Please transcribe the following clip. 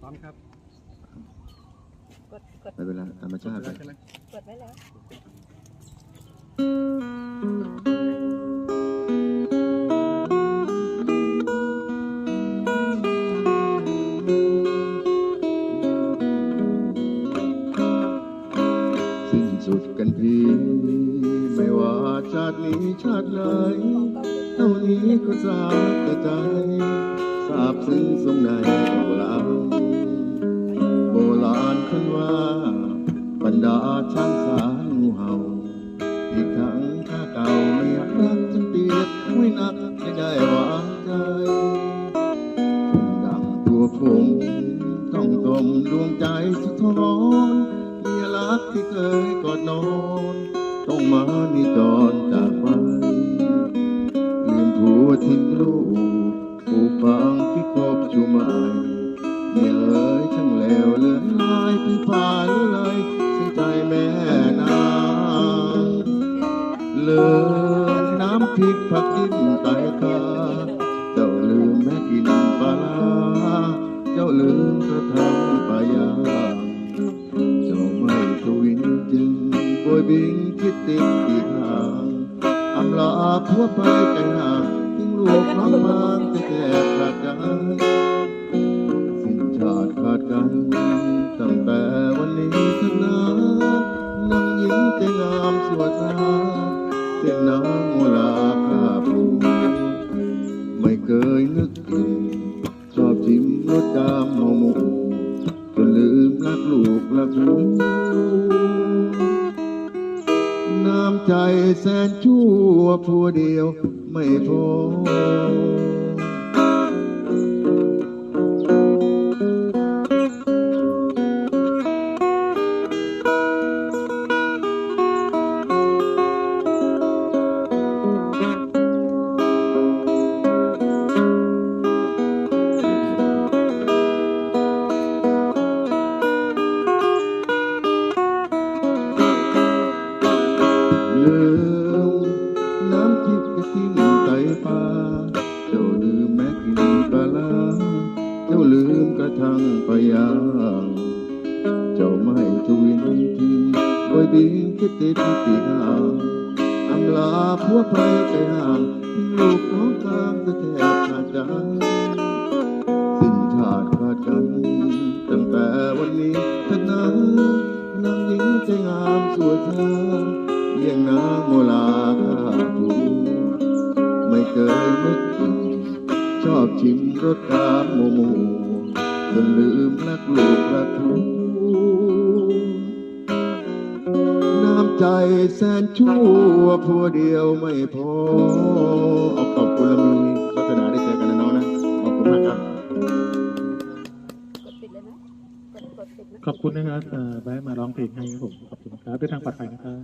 พร้อมครับกดกดไม่เป็นไรธรรมชาติไป ใช่ไหมกดไว้แล้ว สิ้นสุดกันที ไม่ว่าชาตินี้ชาติไหนของกล้องเท่านี้ก็สาแก่ใจ ทราบซึ้งสมในโบราณโบราณคันว่า บรรดาช้างสารงูเห่า อีกทั้งข้าเก่าไม่อยากรักจนเตียบไม่นักไม่ได้วางใจดังตัวผมต้องตมดวงใจสะท้อนเมียรักที่เคยกอดนอน ต้องมานิจรจากไปลืมผัวทิ้งลูก พริกผักกินไตคาเจ้าลืมแม่กินปลาเจ้าลืมกระทำปลายางเจ้าไม่ทวินจึงบวยบิงคิดติดอีทางอำลาผัวไปไกลห่างทิ้งลูกน้องบางแต่แทบขาดกันสิ้นชาติขาดกันตั้งแต่วันนี้เถิดนะนางหญิงใจงามสวยสา เส้นน้ำเวลาข้าผูไม่เคยนึกถึงชอบชิมรสดามหมาหมูจนลืมรักลูกรักลูกน้ำใจแสนชั่วผู้เดียวไม่พอ ลืมน้ำทิพย์กระทิ้งไตปลาเจ้าลืมแม่กินปลาร้าเจ้าลืมกระทั่งปลายางเจ้าไม่ทวินทิ้งโดยบินคิดติดปีกหางอำลาผัวไปไกลห่างลูกน้องกลางจะแทบขาดใจสิ้นชาติขาดกันตั้งแต่วันนี้เถิดนะนางหญิงใจงามสวยสาเลี้ ยงน้ำโมลาข้าผูไม่เคยนึกถึงชอบชิมรสกาโมโมจนลืมรักลูกรักทูน้ำใจแสนชั่วผัวเดียวไม่พอเอาขอบคุณละมีวาสนาได้เจอกันนะน้องนะ ขอบคุณมากครับ ขอบคุณนะครับเอ่อแวะมาร้องเพลงให้ครับผม ขอบคุณครับด้วยทางปลอดภัยนะครับ